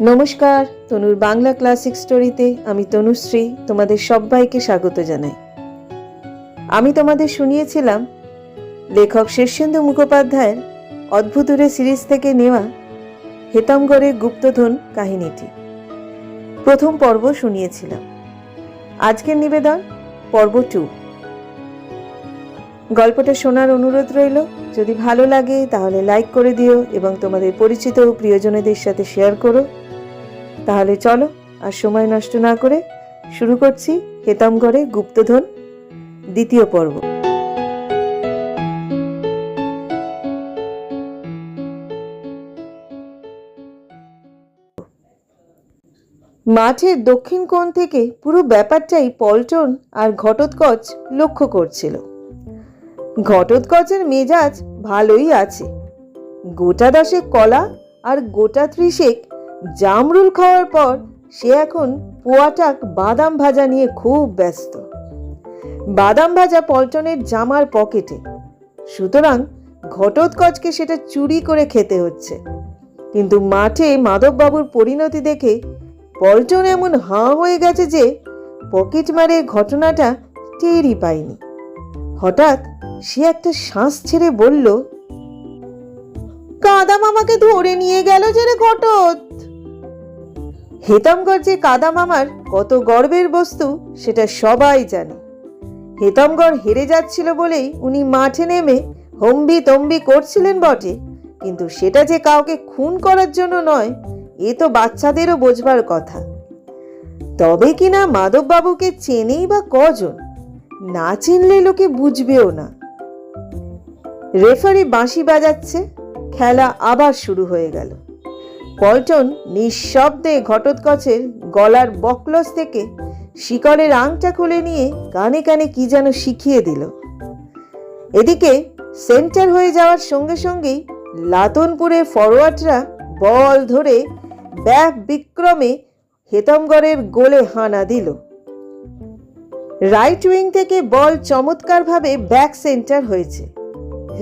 নমস্কার, তনুর বাংলা ক্লাসিক স্টোরিতে আমি তনুশ্রী তোমাদের সবাইকে স্বাগত জানাই। আমি তোমাদের শুনিয়েছিলাম, লেখক শীর্ষেন্দু মুখোপাধ্যায়ের অদ্ভুতুরে সিরিজ থেকে নেওয়া হেতমগড়ের গুপ্তধন কাহিনীটি। প্রথম পর্ব শুনিয়েছিলাম। আজকের নিবেদন, পর্ব টু গল্পটা শোনার অনুরোধ রইল, যদি ভালো লাগে তাহলে লাইক করে দিও এবং তোমাদের পরিচিত ও প্রিয়জনেদের সাথে শেয়ার করো। তাহলে চলো, আর সময় নষ্ট না করে শুরু করছি হেতমগড়ে গুপ্তধন দ্বিতীয় পর্ব। মাঠের দক্ষিণ কোণ থেকে পুরো ব্যাপারটাই পল্টন আর ঘটোৎকচ লক্ষ্য করছিল। ঘটোৎকচের মেজাজ ভালোই আছে। গোটা দশেক কলা আর গোটা ত্রিশেক জামরুল খাওয়ার পর সে এখন পোয়াটাক বাদাম ভাজা নিয়ে খুব ব্যস্ত। বাদাম ভাজা পল্টনের জামার পকেটে। সুতরাং ঘটোৎকচকে সেটা চুরি করে খেতে হচ্ছে। কিন্তু মাঠে মাধববাবুর পরিণতি দেখে পল্টন এমন হাঁ হয়ে গেছে যে পকেটমারের ঘটনাটা টেরই পায়নি। হঠাৎ সে একটা শ্বাস ছেড়ে বলল কাদাম আমাকে ধরে নিয়ে গেল যে রে ঘটত হেতমগড় যে কাদা মামার কত গর্বের বস্তু, সেটা সবাই জানে। হেতমগড় হেরে যাচ্ছিল বলেই উনি মাঠে নেমে হম্বি তম্বি করছিলেন বটে, কিন্তু সেটা যে কাউকে খুন করার জন্য নয়, এ তো বাচ্চাদেরও বোঝবার কথা। তবে কিনা মাধববাবুকে চেনেই বা কজন, না চিনলে লোকে বুঝবেও না। রেফারি বাঁশি বাজাচ্ছে, খেলা আবার শুরু হয়ে গেল। পল্টন নিঃশব্দে ঘটোৎকচের গলার বকলস থেকে শিকলের আংটা খুলে নিয়ে কানে কানে কি যেন শিখিয়ে দিল। এদিকে সেন্টার হয়ে যাওয়ার সঙ্গে সঙ্গেই লাতনপুরের ফরওয়ার্ডরা বল ধরে ব্যাক বিক্রমে হেতমগড়ের গোলে হানা দিল। রাইট উইং থেকে বল চমৎকারভাবে ব্যাক সেন্টার হয়েছে।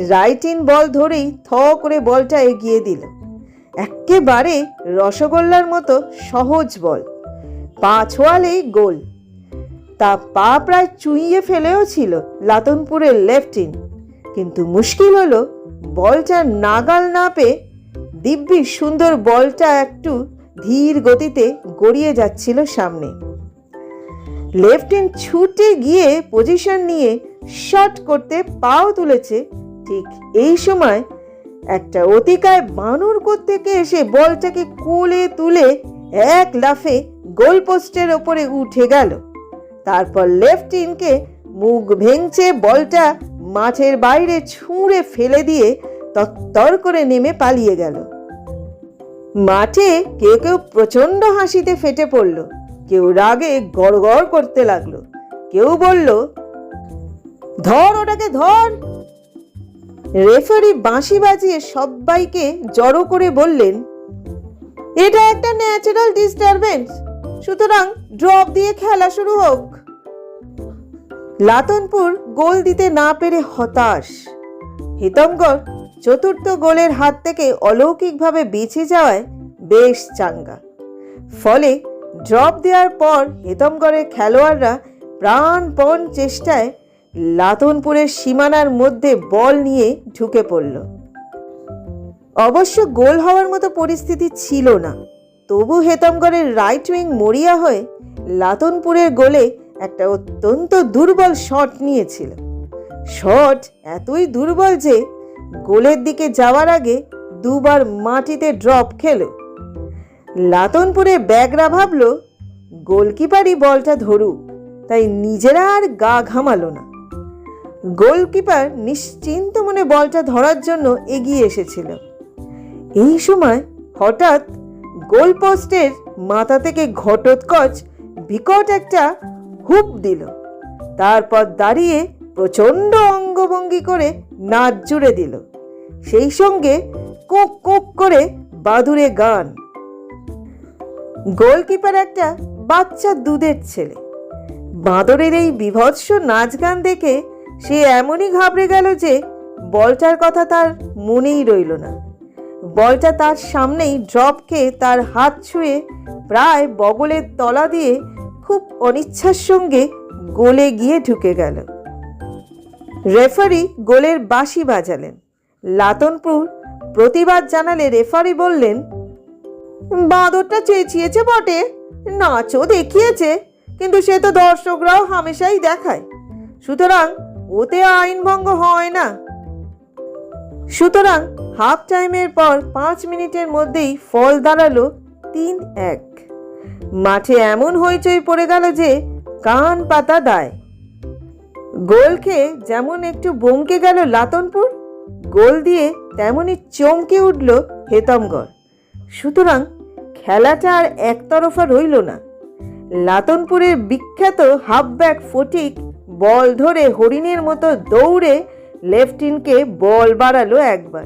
রাইট ইন বল ধরেই থ করে বলটা এগিয়ে দিল। একেবারে রসগোল্লার মতো সহজ বল। পা ছোয়ালেই গোল। তা পা প্রায় চুইয়ে ফেলেও ছিল লাতনপুরের লেফট ইন কিন্তু মুশকিল হলো, বলটা নাগাল না পেয়ে দিব্যি সুন্দর বলটা একটু ধীর গতিতে গড়িয়ে যাচ্ছিল সামনে। লেফট ইন ছুটে গিয়ে পজিশন নিয়ে শট করতে পাও তুলেছে ঠিক এই সময় একটা অতিকায় বানর থেকে এসে বলটাকে কোলে তুলে এক লাফে গোল পোস্টের ওপরে উঠে গেল। তারপর লেফট ইনকে মুখ ভেঙচে বলটা মাঠের বাইরে ছুঁড়ে ফেলে দিয়ে তত্তর করে নেমে পালিয়ে গেল। মাঠে কেউ কেউ প্রচণ্ড হাসিতে ফেটে পড়ল। কেউ রাগে গড়গড় করতে লাগল। কেউ বলল, ধর ওটাকে, ধর! রেফারি বাঁশি বাজিয়ে সবাইকে জড়ো করে বললেন, এটা একটা ন্যাচারাল ডিস্টারবেন্স সুতরাং ড্রপ দিয়ে খেলা শুরু হোক। লাতনপুর গোল দিতে না পেরে হতাশ। হিতমগড় চতুর্থ গোলের হাত থেকে অলৌকিকভাবে বেঁচে যাওয়ায় বেশ চাঙ্গা। ফলে ড্রপ দেওয়ার পর হেতমগড়ের খেলোয়াড়রা প্রাণপণ চেষ্টায় লাতনপুরের সীমানার মধ্যে বল নিয়ে ঢুকে পড়ল। অবশ্য গোল হওয়ার মতো পরিস্থিতি ছিল না। তবু হেতমগড়ের রাইট উইং মরিয়া হয়ে লাতনপুরের গোলে একটা অত্যন্ত দুর্বল শট নিয়েছিল। শট এতই দুর্বল যে গোলের দিকে যাওয়ার আগে দুবার মাটিতে ড্রপ খেলো। লাতনপুরে ব্যাগরা ভাবল, গোলকিপারই বলটা ধরুক, তাই নিজেরা আর গা ঘামালো না। গোলকিপার নিশ্চিন্ত মনে বলটা ধরার জন্য এগিয়ে এসেছিল। এই সময় হঠাৎ গোল পোস্টের মাথা থেকে ঘটোৎকচ বিকট একটা হুপ দিল। তারপর দাঁড়িয়ে প্রচণ্ড অঙ্গভঙ্গি করে নাচ জুড়ে দিল। সেই সঙ্গে কোক কোক করে বাদুরে গান। গোলকিপার একটা বাচ্চা দুধের ছেলে। বাঁদরের এই বিভৎস নাচ গান দেখে সে এমনই ঘাবড়ে গেল যে বলটার কথা তার মনেই রইল না। বলটা তার সামনেই ড্রপ খেয়ে তার হাত ছুঁয়ে প্রায় বগলের তলা দিয়ে খুব অনিচ্ছার সঙ্গে গোলে গিয়ে ঢুকে গেল। রেফারি গোলের বাঁশি বাজালেন। লাতনপুর প্রতিবাদ জানালে রেফারি বললেন, বাঁদরটা চেঁচিয়েছে বটে, নাচও দেখিয়েছে, কিন্তু সে তো দর্শকরাও হামেশাই দেখায়। সুতরাং ওতে আইন ভঙ্গ হয় না। সুতরাং হাফ টাইমের পর পাঁচ মিনিটের মধ্যেই ফল দাঁড়াল তিন এক। মাঠে এমন হইচই পড়ে গেল যে কান পাতা দায়। গোল খেয়ে যেমন একটু বমকে গেল লাতনপুর, গোল দিয়ে তেমনি চমকে উঠল হেতমগড়। সুতরাং খেলাটা আর একতরফা রইল না। লাতনপুরের বিখ্যাত হাফব্যাক ফটিক বল ধরে হরিণের মতো দৌড়ে লেফটিনকে বল বাড়ালো একবার।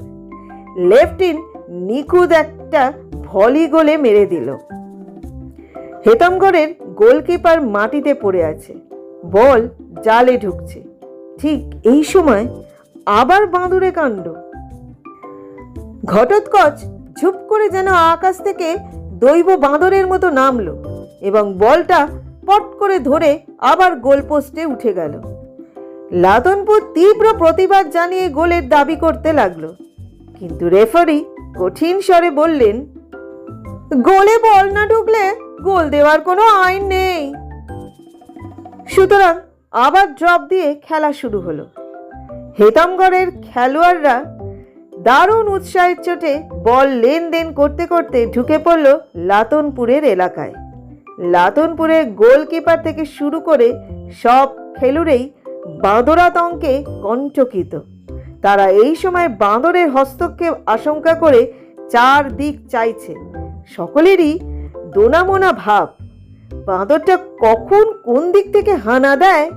লেফটিন নিখুঁত একটা ভলি গোলে মেরে দিল। হেতমগড়ের গোলকিপার মাটিতে পড়ে আছে। বল জালে ঢুকছে। ঠিক এই সময় আবার বাঁদুরে কাণ্ড। ঘটোৎকচ ঝুপ করে যেন আকাশ থেকে দৈব বাঁদরের মতো নামলো এবং বলটা পট করে ধরে আবার গোলপোস্টে উঠে গেল। লাতনপুর তীব্র প্রতিবাদ জানিয়ে গোলের দাবি করতে লাগল। কিন্তু রেফারি কঠিন স্বরে বললেন, গোলে বল না ঢুকলে গোল দেওয়ার কোনো আইন নেই। সুতরাং আবার ড্রপ দিয়ে খেলা শুরু হলো। হেতামগড়ের খেলোয়াড়রা দারুণ উৎসাহের চোটে বল লেনদেন করতে করতে ঢুকে পড়ল লাতনপুরের এলাকায়। লাতনপুরের গোলকিপার থেকে শুরু করে সব খেলুড়েই বাঁদরাতঙ্কে কণ্ঠকিত। তারা এই সময় বাঁদরের হস্তক্ষেপ আশঙ্কা করে চার দিক চাইছে। সকলেরই দোনামোনা ভাব, বাঁদরটা কখন কোন দিক থেকে হানা দেয়?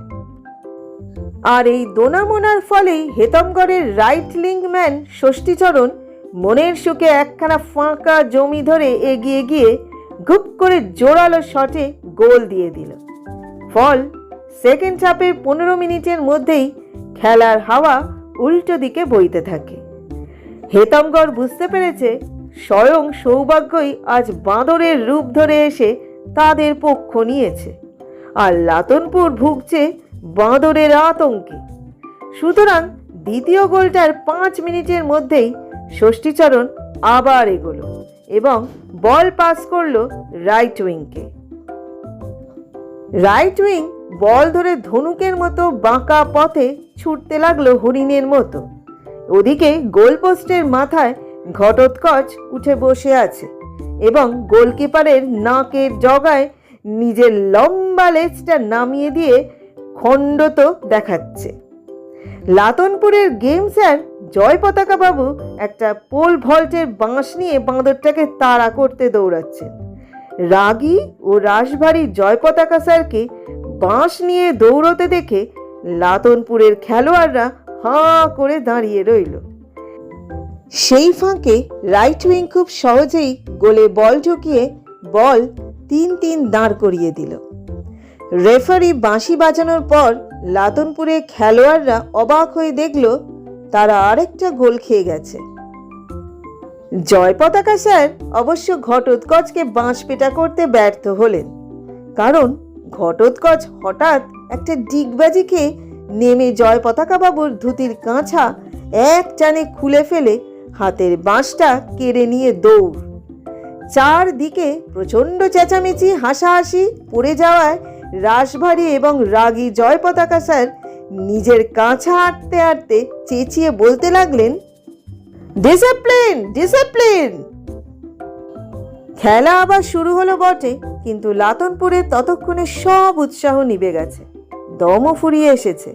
আর এই দোনামোনার ফলেই হেতমগড়ের রাইট লিঙ্কম্যান ষষ্ঠীচরণ মনের সুখে একখানা ফাঁকা জমি ধরে এগিয়ে গিয়ে গুপ করে জোরালো শটে গোল দিয়ে দিল। ফল সেকেন্ড হাফের পনেরো মিনিটের মধ্যেই খেলার হাওয়া উল্টো দিকে বইতে থাকে। হেতমগড় বুঝতে পেরেছে স্বয়ং সৌভাগ্যই আজ বাঁদরের রূপ ধরে এসে তাদের পক্ষ নিয়েছে আর লাতনপুর ভুগছে বাঁদরের আতঙ্কে। সুতরাং দ্বিতীয় গোলটার পাঁচ মিনিটের মধ্যেই ষষ্ঠীচরণ আবার এগোলো। এবং বল পাস করল রাইট উইংকে রাইট উইং বল ধরে ধনুকের মতো বাঁকা পথে ছুটতে লাগল হরিণের মতো। ওদিকে গোলপোস্টের মাথায় ঘটোৎকচ উঠে বসে আছে এবং গোলকিপারের নাকের জগায় নিজের লম্বা লেজটা নামিয়ে দিয়ে খণ্ডত দেখাচ্ছে। লাতনপুরের গেম স্যার জয় পতাকা বাবু একটা পোল ভল্টের বাঁশ নিয়ে বাঁদরটাকে তাড়া করতে দৌড়াচ্ছেন। রাগী ও রাশভারী জয় পতাকা স্যারকে বাঁশ নিয়ে দৌড়তে দেখে লাতনপুরের খেলোয়াড়রা হাঁ করে দাঁড়িয়ে রইল। সেই ফাঁকে রাইট উইং খুব সহজেই গোলে বল ঢুকিয়ে বল তিন তিন দাঁড় করিয়ে দিল। রেফারি বাঁশি বাজানোর পর লাতনপুরে খেলোয়াড়রা অবাক হয়ে দেখল, তারা আরেকটা গোল খেয়ে গেছে। জয় পতাকা স্যার অবশ্য ঘটোৎকচকে বাঁশ পেটা করতে ব্যর্থ হলেন। কারণ ঘটোৎকচ হঠাৎ একটা ডিগবাজি খেয়ে নেমে জয় পতাকা বাবুর ধুতির কাঁচা এক টানে খুলে ফেলে হাতের বাঁশটা কেড়ে নিয়ে দৌড়। চারদিকে প্রচণ্ড চেঁচামেচি, হাসাহাসি, পড়ে যাওয়ায় রাশভারী এবং রাগী জয় পতাকা স্যার নিজের কাঁচা আটতে আটতে চেঁচিয়ে বলতে লাগলেন ডিসিপ্লিন ডিসিপ্লিন খেলা আবার শুরু হলো বটে, কিন্তু লাতনপুরে ততক্ষণে সব উৎসাহ নিভে গেছে, দমও ফুরিয়ে এসেছে।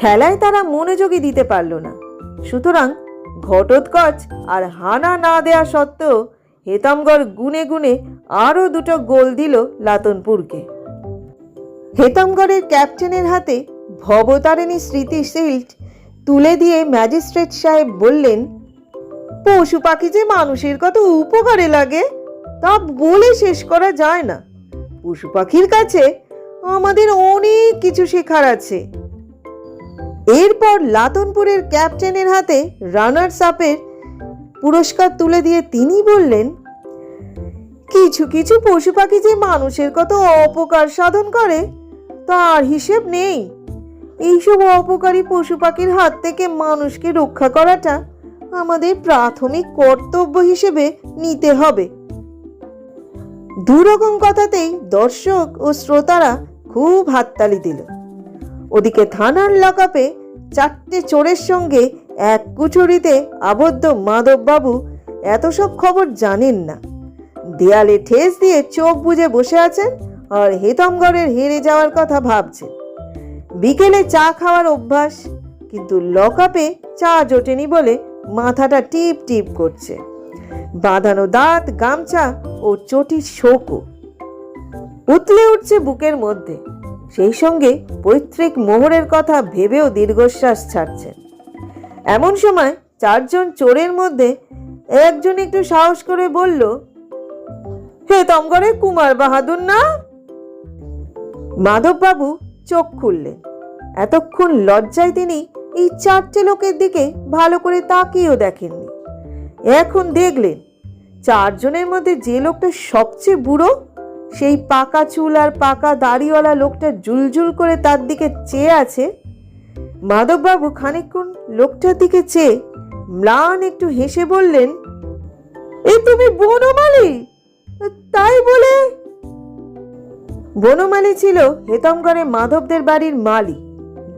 খেলায় তারা মনোযোগী দিতে পারল না। সুতরাং ঘটোৎকচ আর হানা না দেয়া সত্ত্বেও হেতামগড় গুনে গুনে আরও দুটো গোল দিল লাতনপুরকে। হেতামগড়ের ক্যাপ্টেনের হাতে ভবতারিণী স্মৃতি শিল্ড তুলে দিয়ে ম্যাজিস্ট্রেট সাহেব বললেন, পশু পাখি যে মানুষের কত উপকারে লাগে, তা বলে শেষ করা যায় না। পশু পাখির কাছে আমাদের অনেক কিছু শেখার আছে। এরপর লাতনপুরের ক্যাপ্টেনের হাতে রানার্স আপের পুরস্কার তুলে দিয়ে তিনি বললেন, কিছু কিছু পশু পাখি যে মানুষের কত অপকার সাধন করে তার হিসেব নেই। এইসব অপকারী পশু পাখির হাত থেকে মানুষকে রক্ষা করাটা আমাদের প্রাথমিক কর্তব্য হিসেবে নিতে হবে। দুরকম কথাতেই দর্শক ও শ্রোতারা খুব হাততালি দিল। ওদিকে থানার লকআপে চারটে চোরের সঙ্গে এক কুচুরিতে আবদ্ধ মাধববাবু এত সব খবর জানেন না। দেয়ালে ঠেস দিয়ে চোখ বুজে বসে আছেন আর হেতমগড়ের হেরে যাওয়ার কথা ভাবছে। বিকেলে চা খাওয়ার অভ্যাস, কিন্তু লকআপে চা জোটেনি বলে মাথাটা টিপ টিপ করছে। বাঁধানো দাঁত, গামছা ও চটির শোকও। উতলে উঠছে বুকের মধ্যে। সেই সঙ্গে পৈতৃক মোহরের কথা ভেবেও দীর্ঘশ্বাস ছাড়ছেন এমন সময় চারজন চোরের মধ্যে একজন একটু সাহস করে বলল হে তমগড়ে কুমার বাহাদুর না? মাধববাবু চোখ খুললেন এতক্ষণ লজ্জায় তিনি এই চারটে লোকের দিকে ভালো করে তাকিয়েও দেখেননি। এখন দেখলেন, চারজনের মধ্যে যে লোকটা সবচেয়ে বুড়ো, সেই পাকা চুল আর পাকা দাড়িওয়ালা লোকটা জুলজুল করে তার দিকে চেয়ে আছে। মাধববাবু খানিকক্ষণ লোকটার দিকে চেয়ে ম্লান একটু হেসে বললেন এই তুমি বনমালী? তাই বলে বনমালী ছিল হেতমগড়ে মাধবদের বাড়ির মালি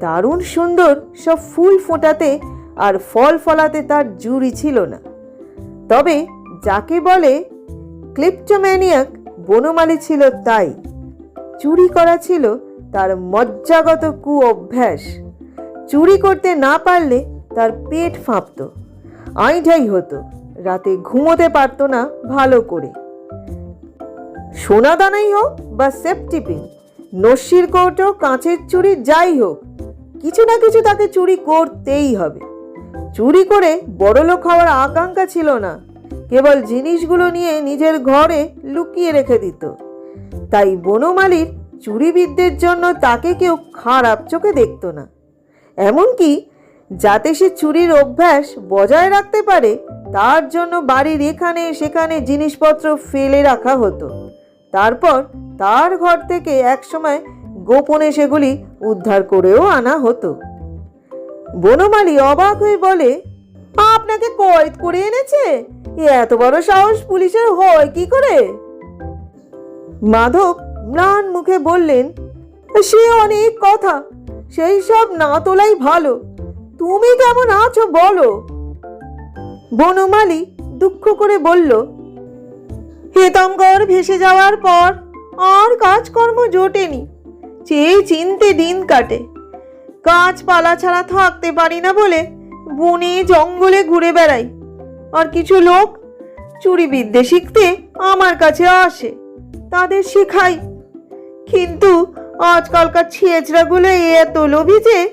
দারুণ সুন্দর সব ফুল ফোটাতে আর ফল ফলাতে তার জুড়ি ছিল না। তবে যাকে বলে ক্লিপ্টোম্যানিয়াক, বনমালী ছিল তাই। চুরি করা ছিল তার মজ্জাগত কু অভ্যাস চুরি করতে না পারলে তার পেট ফাঁপত। আইঢাই হতো, রাতে ঘুমোতে পারতো না ভালো করে। সোনাদানাই হোক বা সেফটি পিন নস্যির কৌটো কাঁচের চুরি যাই হোক, কিছু না কিছু তাকে চুরি করতেই হবে। চুরি করে বড়লোক হওয়ার আকাঙ্ক্ষা ছিল না, কেবল জিনিসগুলো নিয়ে নিজের ঘরে লুকিয়ে রেখে দিত। তাই বনমালীর চুরিবিদদের জন্য তাকে কেউ খারাপ চোখে দেখত না। এমনকি যাতে সে চুরির অভ্যাস বজায় রাখতে পারে, তার জন্য বাড়ির এখানে সেখানে জিনিসপত্র ফেলে রাখা হতো। তারপর তার ঘর থেকে একসময় গোপনে সেগুলি উদ্ধার করেও আনা হতো। বনমালী অবাক হয়ে বলে, আপনাকে কয়েদ করে এনেছে? এত বড় সাহস পুলিশের হয় কি করে? মাধব ম্লান মুখে বললেন, সে অনেক কথা, সেই সব না তোলাই ভালো। তুমি কেমন আছো বলো? বনমালী দুঃখ করে বলল হেতমগড় ভেসে যাওয়ার পর আর কাজকর্ম জোটেনি। চেয়ে চিনতে দিন কাটে। গাছপালা ছাড়া থাকতে পারি না বলে বনে জঙ্গলে ঘুরে বেড়াই। আর কিছু লোক চুরি বিদ্যে শিখতে আমার কাছে আসে। তাদের শেখাই। কিন্তু আজকালকার ছেঁচড়াগুলো এত লোভী যে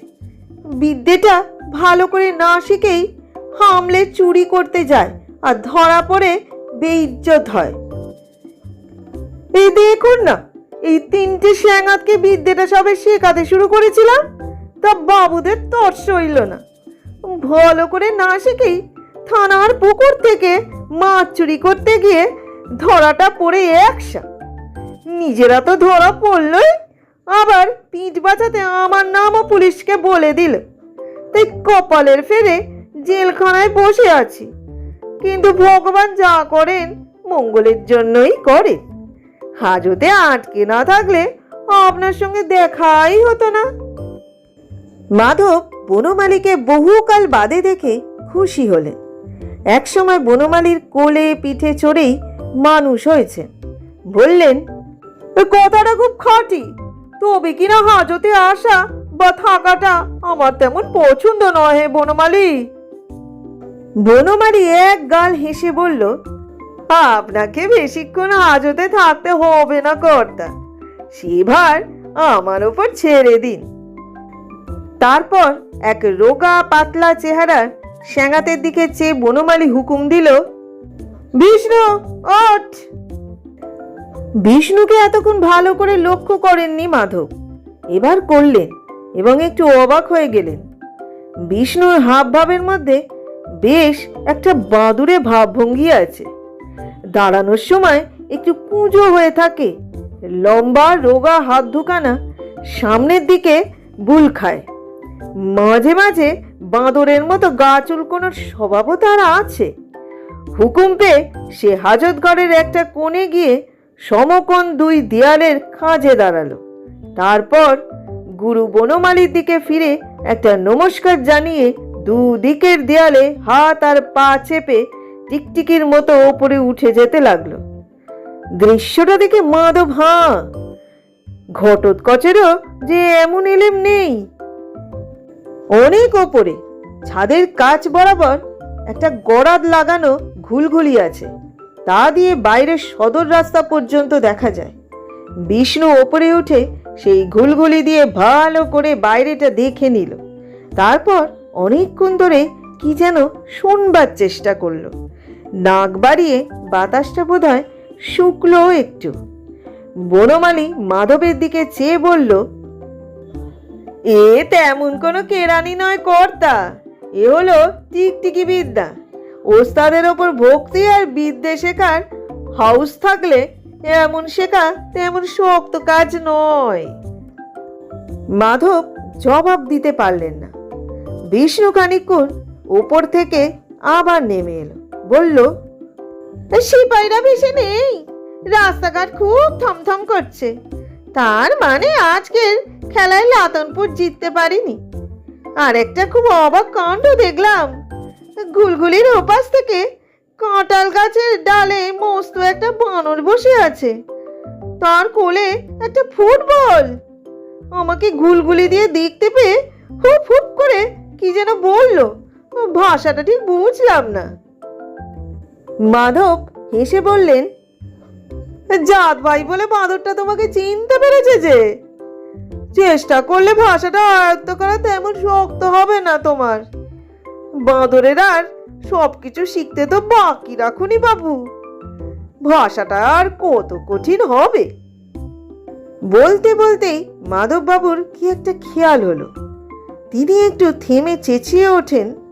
বিদ্যেটা ভালো করে না শিখেই হামলে চুরি করতে যায় আর ধরা পড়ে বেইজ্জত হয়। এই দেখুন না, এই তিনটে শ্যাঙাতকে বিদ্যেটা সবে শেখাতে শুরু করেছিলাম। তা বাবুদের তর্স হইল না। ভালো করে না শিখেই থানার পুকুর থেকে মাছ চুরি করতে গিয়ে ধরাটা পড়ে একসা নিজেরা তো ধরা পড়লই, আবার পিঠ বাঁচাতে আমার নামও পুলিশকে বলে দিল। তাই কপালের ফেরে জেলখানায় বসে আছি। কিন্তু ভগবান যা করেন মঙ্গলের জন্যই করেন হাজতে আটকে না থাকলে আপনার সঙ্গে দেখাই হতো না। মাধব বনমালীকে বহুকাল বাদে দেখে খুশি হলেন। একসময় বনমালীর কোলে পিঠে চড়েই মানুষ হয়েছে। বললেন, "এ কথাটা খুব খাঁটি। তবে কিনা হাজতে আসা বা থাকাটা আমার তেমন পছন্দ নয় হে বনমালী? বনমালী এক গাল হেসে বলল আপনাকে বেশিক্ষণ হাজতে থাকতে হবে না, কর্তা। সেভার আমার ওপর ছেড়ে দিন। তারপর এক রোগা পাতলা চেহারার শ্যাঙাতের দিকে চেয়ে বনমালী হুকুম দিল, বিষ্ণু, ওঠ! বিষ্ণুকে এতক্ষণ ভালো করে লক্ষ্য করেননি মাধব। এবার করলেন এবং একটু অবাক হয়ে গেলেন। বিষ্ণুর হাবভাবের মধ্যে বেশ একটা বাঁদুরে ভাবভঙ্গি আছে। দাঁড়ানোর সময় একটু কুঁজো হয়ে থাকে। লম্বা রোগা হাত দুখানা সামনের দিকে বুল খায়। মাঝে মাঝে বাঁদরের মতো গা চুলকোনোর স্বভাবও তার আছে। হুকুম পেয়ে সে হাজতঘরের একটা কোণে গিয়ে সমকোণ দুই দেয়ালের খাঁজে দাঁড়াল। তারপর গুরু বনমালীর দিকে ফিরে একটা নমস্কার জানিয়ে দুদিকের দেয়ালে হাত আর পা চেপে টিকটিকির মতো ওপরে উঠে যেতে লাগল। দৃশ্যটা দেখে মাধব, হাঁ ঘটোৎকচেরও যে এমন এলেম নেই। অনেক ওপরে, ছাদের কাচ বরাবর একটা গড়াদ লাগানো ঘুলঘুলি আছে। তা দিয়ে বাইরের সদর রাস্তা পর্যন্ত দেখা যায়। বিষ্ণু ওপরে উঠে সেই ঘুলঘুলি দিয়ে ভালো করে বাইরেটা দেখে নিল। তারপর অনেকক্ষণ ধরে কি যেন শুনবার চেষ্টা করল। নাক বাড়িয়ে বাতাসটা বোধ হয় শুকলো একটু। বনমালী মাধবের দিকে চেয়ে বলল, এ তেমন কোনো কেরানি নয় কর্তা, এ হলো টিকটিকি বিদ্যা। ওস্তাদের ওপর ভক্তি আর বিদ্যে শেখার হাউস থাকলে এমন শেখা তেমন শক্ত কাজ নয়। মাধব জবাব দিতে পারলেন না। বিষ্ণু খানিক্ষণ ওপর থেকে আবার নেমে এলো। বলল সিপাহীরা বেশি নেই। রাস্তাঘাট খুব থমথম করছে। তার মানে আজকের খেলায় লাতনপুর জিততে পারিনি। আর একটা খুব অবাক কাণ্ড দেখলাম। গুলগুলির ওপাশ থেকে কাঁটাল গাছের ডালে মস্ত একটা বানর বসে আছে। তার কোলে একটা ফুটবল। আমাকে গুলগুলি দিয়ে দেখতে পেয়ে হুপ হুপ করে কি যেন বলল। ভাষাটা ঠিক বুঝলাম না। মাধব হেসে বললেন, জাত ভাই বলে বাঁদরটা তোমাকে চিনতে পেরেছে যে? চেষ্টা করলে ভাষাটা আয়ত্ত করা তেমন শক্ত হবে না তোমার। বাঁদরের আর সবকিছু শিখতে তো বাকি রাখুনি বাবু। ভাষাটা আর কত কঠিন হবে? বলতে বলতেই মাধব বাবুর কি একটা খেয়াল হলো। তিনি একটু থেমে চেঁচিয়ে ওঠেন।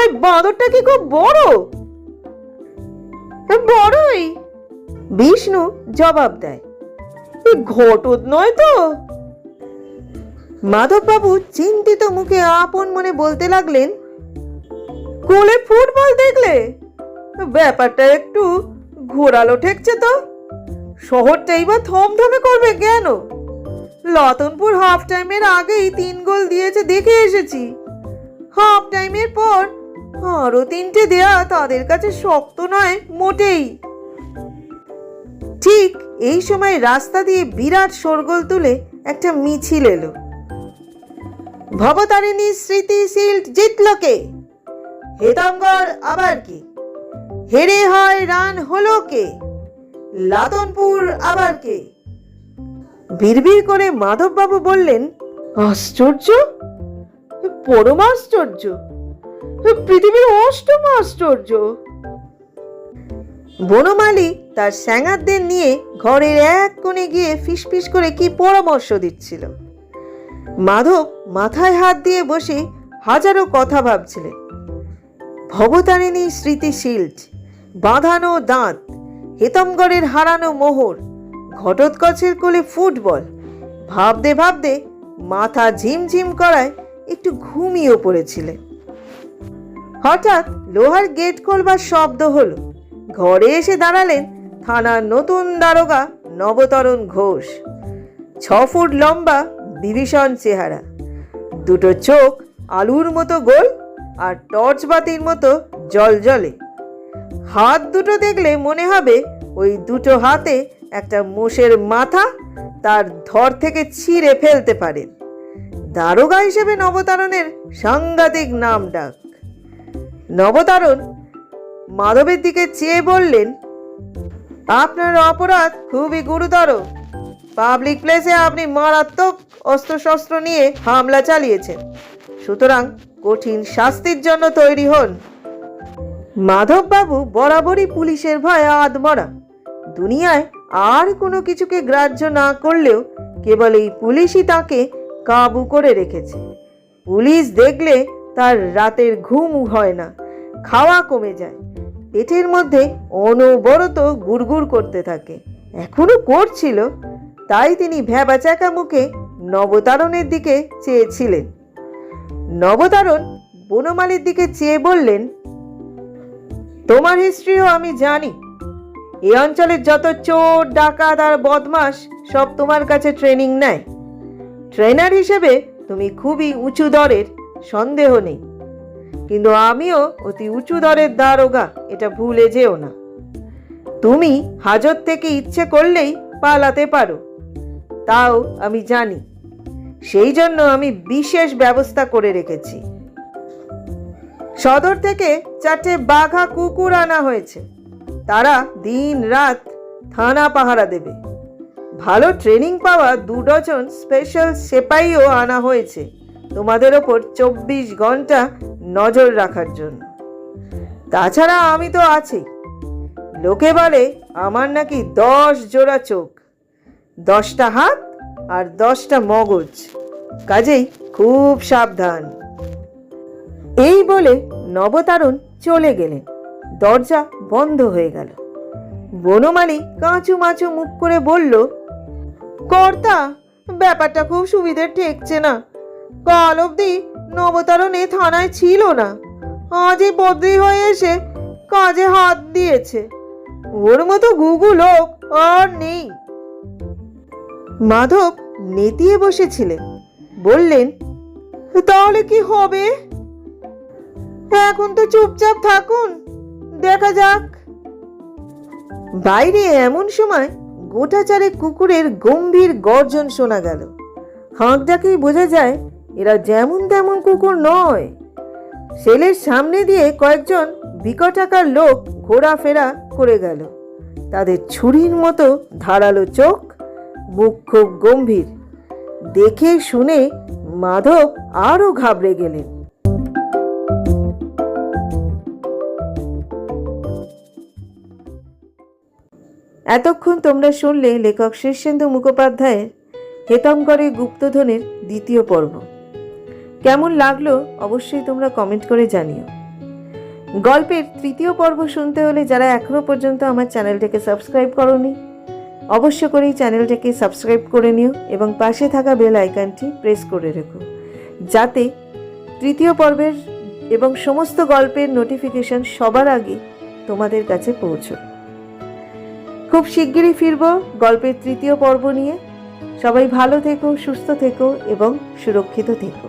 এই বাঁদরটা কি খুব বড়? বড়ই। বিষ্ণু জবাব দেয় ঘটত নয় তো। মাধববাবু চিন্তিত মুখে আপন মনে বলতে লাগলেন, কোলে ফুটবল দেখলে? ব্যাপারটা একটু ঘোরালো ঠেকছে তো। শহরটাই বা থমথমে করবে কেন? লতনপুর হাফ টাইমের আগেই তিন গোল দিয়েছে দেখে এসেছি। হাফ টাইমের পর আরও তিনটে দেয়া তাদের কাছে শক্ত নয়, মোটেই। ঠিক এই সময় রাস্তা দিয়ে বিরাট শোরগোল তুলে একটা মিছিল এলো। ভবতারিণী স্মৃতি শিল্ড জিতল কে? হেতঙ্গর আবার কি? হেরে হয় রান হলো কে? লাতনপুর আবার কে? বিড়বিড় করে মাধববাবু বললেন, আশ্চর্য? এ পরম আশ্চর্য! এ পৃথিবীর অষ্টম আশ্চর্য। বনমালী তার স্যাঙারদের নিয়ে ঘরের এক কোণে গিয়ে ফিসফিস করে কি পরামর্শ দিচ্ছিল। মাধব মাথায় হাত দিয়ে বসে হাজারো কথা ভাবছিলেন। ভবতারিণী স্মৃতিশীল্ড বাঁধানো দাঁত, হেতমগড়ের হারানো মোহর, ঘটোৎকচের কোলে ফুটবল, ভাবতে ভাবতে মাথা ঝিমঝিম করায় একটু ঘুমিয়ে পড়েছিলেন। হঠাৎ লোহার গেট খোলবার শব্দ হলো। ঘরে এসে দাঁড়ালেন থানার নতুন দারোগা নবতরণ ঘোষ। ছ ফুট লম্বা, বিভীষণ চেহারা। দুটো চোখ আলুর মতো গোল আর টর্চ বাতির মতো জল জলে। হাত দুটো দেখলে মনে হবে ওই দুটো হাতে একটা মোষের মাথা তার ধর থেকে ছিঁড়ে ফেলতে পারেন দারোগা হিসেবে নবতারণের সাংঘাতিক নাম ডাক। নবতারণ মাধবের দিকে চেয়ে বললেন, আপনার অপরাধ খুবই গুরুতর। পাবলিক প্লেসে আপনি মারাত্মক অস্ত্রশস্ত্র নিয়ে হামলা চালিয়েছেন। সুতরাং কঠিন শাস্তির জন্য তৈরি হন। মাধববাবু বরাবরই পুলিশের ভয়ে আদমরা দুনিয়ায় আর কোনো কিছুকে গ্রাহ্য না করলেও কেবল এই পুলিশই তাকে কাবু করে রেখেছে। পুলিশ দেখলে তার রাতের ঘুম হয় না। খাওয়া কমে যায়। পেটের মধ্যে অনবরত গুড়গুড় করতে থাকে। এখনও করছিল, তাই তিনি ভ্যাবাচাকা মুখে নবতারণের দিকে চেয়েছিলেন। নবতারণ বনমালীর দিকে চেয়ে বললেন, তোমার হিস্ট্রিও আমি জানি। এই অঞ্চলের যত চোর, ডাকাত আর বদমাস সব তোমার কাছে ট্রেনিং নেয়। ট্রেনার হিসেবে তুমি খুবই উঁচু দরের সন্দেহ নেই। কিন্তু আমিও অতি উঁচু দরের দারোগা, এটা ভুলে যেও না। তুমি হাজত থেকে ইচ্ছে করলেই পালাতে পারো। তাও আমি জানি, সেই জন্য আমি বিশেষ ব্যবস্থা করে রেখেছি। সদর থেকে চারটে বাঘা কুকুর আনা হয়েছে। তারা দিন রাত থানা পাহারা দেবে। ভালো ট্রেনিং পাওয়া দু ডজন স্পেশাল সেপাইও আনা হয়েছে। তোমাদের ওপর চব্বিশ ঘণ্টা নজর রাখার জন্য। তাছাড়া আমি তো আছি। লোকে বলে, আমার নাকি দশ জোড়া চোখ। দশটা হাত আর দশটা মগজ। কাজেই খুব সাবধান। এই বলে নবতারণ চলে গেলেন। দরজা বন্ধ হয়ে গেল। বনমালী কাঁচু মাচু মুখ করে বলল, কর্তা, ব্যাপারটা খুব সুবিধে ঠেকছে না। কাল অবধি নবতারণ থানায় ছিল না। আজ এই বদলি হয়ে এসে কাজে হাত দিয়েছে। ওর মতো গুগু লোক আর নেই। মাধব নেতিয়ে বসেছিলেন বললেন, তাহলে কি হবে? এখন তো চুপচাপ থাকুন, দেখা যাক। বাইরে এমন সময় গোটা চারেক কুকুরের গম্ভীর গর্জন শোনা গেল। হাঁক ডাকেই বোঝা যায় এরা যেমন তেমন কুকুর নয়। সেলের সামনে দিয়ে কয়েকজন বিকটাকার লোক ঘোরাফেরা করে গেল। তাদের ছুরির মতো ধারালো চোখ, মুখ খুব গম্ভীর। দেখে শুনে মাধব আরও ঘাবড়ে গেলেন। এতক্ষণ তোমরা শুনলে লেখক শীর্ষেন্দু মুখোপাধ্যায়ের হেতঙ্করে গুপ্তধনের দ্বিতীয় পর্ব। কেমন লাগল অবশ্যই তোমরা কমেন্ট করে জানিও। গল্পের তৃতীয় পর্ব শুনতে হলে যারা এখনও পর্যন্ত আমার চ্যানেলটাকে সাবস্ক্রাইব করনি, অবশ্য করেই চ্যানেলটাকে সাবস্ক্রাইব করে নিও এবং পাশে থাকা বেল আইকনটি প্রেস করে রেখো। যাতে তৃতীয় পর্বের এবং সমস্ত গল্পের নোটিফিকেশন সবার আগে তোমাদের কাছে পৌঁছয়। খুব শিগগিরই ফিরব গল্পের তৃতীয় পর্ব নিয়ে। সবাই ভালো থেকো, সুস্থ থেকো এবং সুরক্ষিত থেকো।